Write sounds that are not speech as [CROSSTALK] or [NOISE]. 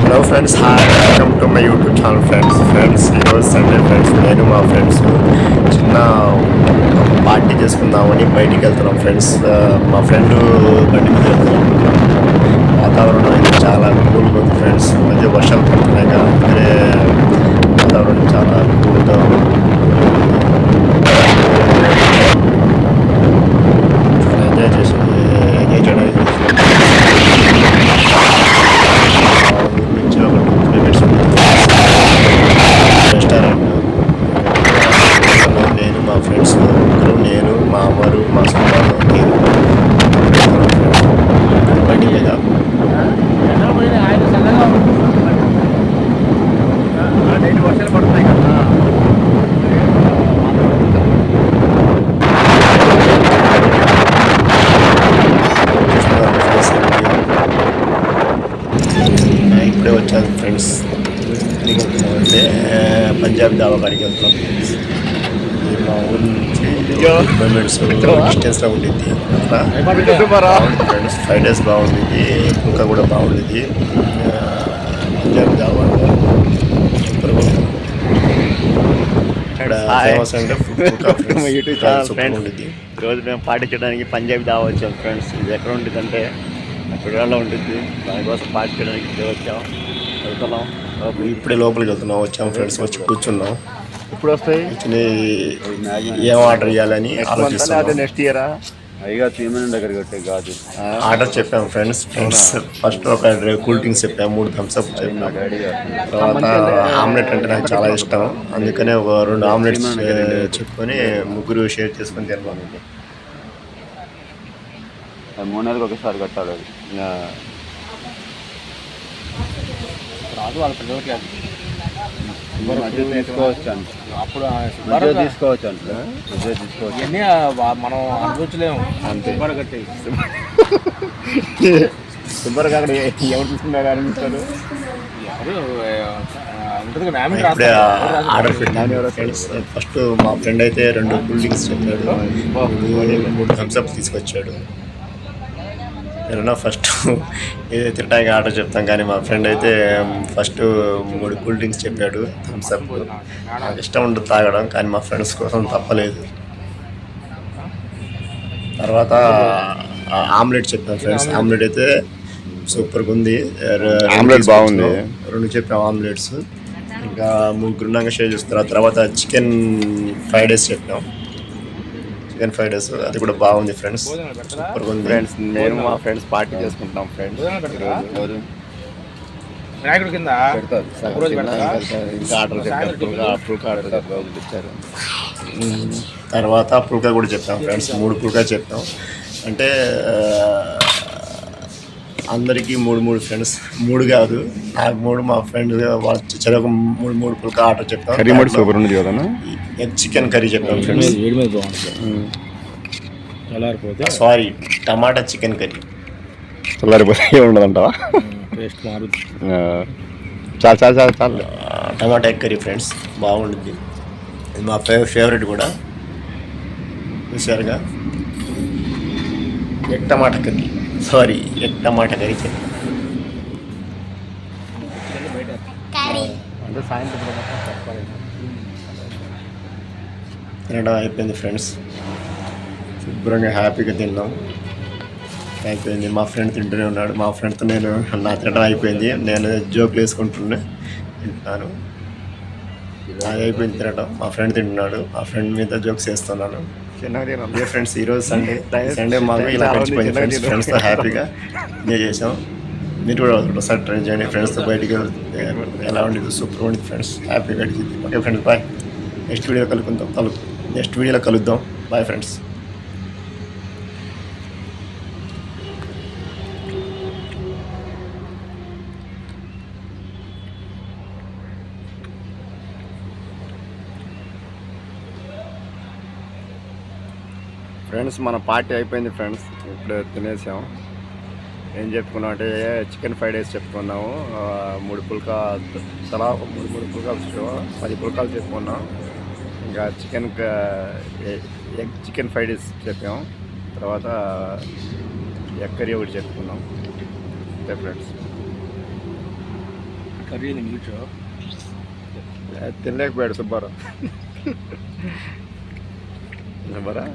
Hello friends hi welcome to my YouTube channel friends friends ఈరోజు Sunday friends నేను మా friends చిన్న party చేసుకుందామని బయటికి వెళ్తున్నాం ఫ్రెండ్స్ మా ఫ్రెండ్ బండి మీద వెళ్తున్నాం. వాతావరణం అయితే చాలా కూల్గా ఉంది ఫ్రెండ్స్ మధ్య వర్షాలు పడుతున్నాయి కదా వాతావరణం చాలా చాలా ఎంజాయ్ చేసి ఎంజాయ్ చేయడానికి నుంచి ఒక టూ కిలోమీటర్స్ రెస్టారెంట్ నేను మా ఫ్రెండ్స్ ముగ్గురు నేను మా అమ్మరు బండి మీద వర్షాలు పడుతున్నాయి కదా ఇప్పుడే వచ్చాను ఫ్రెండ్స్ అంటే పంజాబ్ దాబా కాడికి వెళ్తున్నాం. మా ఊరు నుంచి కిలోమీటర్స్ డిస్టెన్స్లో ఉండిద్ది. అట్లా. ఫ్రెండ్స్ ఫైవ్ డేస్ బాగుండిద్ది. ఇంకా కూడా ఇక్కడ Hi. ఫేమస్ అంటే యూట్యూబ్ ఛానల్ ఫ్రెండ్స్ మేము పార్టీ చేయడానికి పంజాబ్ దావా వచ్చాం ఫ్రెండ్స్ ఇది ఎక్కడ ఉంటుంది అంటే పిల్లల్లో ఉంటుంది దానికోసం ఇక్కడే వచ్చాం. వెళ్తున్నాం. ఇప్పుడే లోపలికి వెళ్తున్నాం. వచ్చాం ఫ్రెండ్స్ వచ్చి కూర్చున్నాం. వస్తాయి? యాక్చువల్లీ ఏం ఆర్డర్ చేయాలని నెక్స్ట్ ఇయరా ఆర్డర్ చెప్పాము ఫ్రెండ్స్ ఫ్రెండ్స్ ఫస్ట్ ఒక కూల్ డ్రింక్స్ చెప్పాము మూడు థమ్స్ అప్ మా చెప్పాము తర్వాత ఆమ్లెట్ అంటే నాకు చాలా ఇష్టం. అందుకనే ఒక రెండు ఆమ్లెట్స్ చెప్పుకొని ముగ్గురు షేర్ చేసుకొని అది మూడు నెలలకు ఒకసారి కట్టాలి అది. రాదు వాళ్ళ. మధ్య తీసుకోవచ్చు అంట. అప్పుడు మధ్య తీసుకోవచ్చు అంట. మధ్య తీసుకోవచ్చు. ఇవన్నీ మనం అనుభవించలేము. అంతే. సుబ్బర్ అక్కడ ఎవరు తీసుకున్నారు అనిపిస్తారు ఎవరు. ఆర్డర్ పెట్టాను ఫ్రెండ్స్ ఫస్ట్ మా ఫ్రెండ్ అయితే రెండు కూల్ డ్రింక్స్ చెప్పాడు. మూడు- మూడు థమ్స్ అప్ తీసుకొచ్చాడు. ఏదన్నా ఫస్ట్ ఏదో తినడానికి ఆర్డర్ చెప్తాం కానీ మా ఫ్రెండ్ అయితే ఫస్ట్ మూడు కూల్ డ్రింక్స్ చెప్పాడు థమ్స్ అప్ నాకు ఇష్టం ఉండదు తాగడం కానీ మా ఫ్రెండ్స్ కోసం తప్పలేదు. తర్వాత ఆమ్లెట్ చెప్పాను ఫ్రెండ్స్ ఆమ్లెట్ అయితే సూపర్గా ఉంది. ఆమ్లెట్ బాగుంది. రెండు చెప్పాము ఆమ్లెట్స్. ఇంకా ముగ్గురున్నాక షేర్ చేస్తారు. తర్వాత చికెన్ ఫ్రైడ్ రైస్ చెప్పాం. చికెన్ ఫ్రైడ్ రైస్ అది కూడా బాగుంది ఫ్రెండ్స్. సూపర్గా ఉంది. ఫ్రెండ్స్ నేను మా ఫ్రెండ్స్ పార్టీ చేసుకుంటాం ఫ్రెండ్స్. వినాయకుడి కింద? ఇంకా ఆర్డర్ చెప్పారు ఆర్డర్ ఇచ్చారు తర్వాత పుల్కా కూడా చెప్పాం ఫ్రెండ్స్. మూడు పుల్కా చెప్పాం. అంటే అందరికీ మూడు మూడు ఫ్రెండ్స్ మూడు కాదు నాకు మూడు మా ఫ్రెండ్ వాళ్ళ చెరకు మూడు మూడు పుల్కా ఆర్డర్ చెప్పాం కర్రీ మడి సూపర్ ఉంది కదా ఎగ్ చికెన్ కర్రీ చెప్పాం ఫ్రెండ్స్ వేడి మీద బాగుంటుంది చల్లారిపోతే సారీ టమాటా చికెన్ కర్రీ. చల్లారిపోతే ఉండదంటావా? టేస్ట్ మారుతుంది చాలు చాలు చాలు చాలు. టమాటా ఎగ్ కర్రీ ఫ్రెండ్స్ బాగుంటుంది ఇది మా ఫేవ ఫేవరెట్ కూడా. చూసారుగా ఎగ్ టమాటా కర్రీ. కర్రీ. చెప్పాం అంటే సాయంత్రం తినడం అయిపోయింది ఫ్రెండ్స్. శుభ్రంగా హ్యాపీగా తిన్నాం. అయిపోయింది. మా ఫ్రెండ్ తింటూనే ఉన్నాడు. మా ఫ్రెండ్తో నేను నా తినడం అయిపోయింది. నేను జోకులు వేసుకుంటున్నా తింటున్నాను. అది అయిపోయింది తినడం. మా ఫ్రెండ్ తింటున్నాడు. మా ఫ్రెండ్ మీద జోక్స్ వేస్తున్నాను. అదే ఫ్రెండ్స్ ఈరోజు సండే సండే మాకు ఇలా గడిచిపోయింది. ఫ్రెండ్స్ ఫ్రెండ్స్తో హ్యాపీగా ఎంజాయ్ చేసాం. మీరు కూడా ఒకసారి ట్రై చేయండి. ఫ్రెండ్స్తో బయటికి ఎలా ఉండేది? సూపర్ ఉండేది ఫ్రెండ్స్ హ్యాపీగా గడిచింది okay friends bye next video కలుపుకుందాం. కలు నెక్స్ట్ వీడియోలో కలుద్దాం. బాయ్ ఫ్రెండ్స్ ఫ్రెండ్స్ మన పార్టీ అయిపోయింది ఫ్రెండ్స్. ఇప్పుడు తినేసాం. ఏం చెప్పుకున్నాం అంటే చికెన్ ఫ్రైడ్ రైస్ చెప్పుకున్నాము. మూడు పుల్కా తలా మూడు మూడు పుల్కాలు పది పుల్కాలు చెప్పుకున్నాం. ఇంకా chicken egg chicken fried rice చెప్పాము తర్వాత ఎగ్ కర్రీ ఒకటి చెప్పుకున్నాం. అంతే ఫ్రెండ్స్. కర్రీ ఇంగ్లీష్ తినలేకపోయాడు సుబ్బారావు. [LAUGHS] సుబ్బారా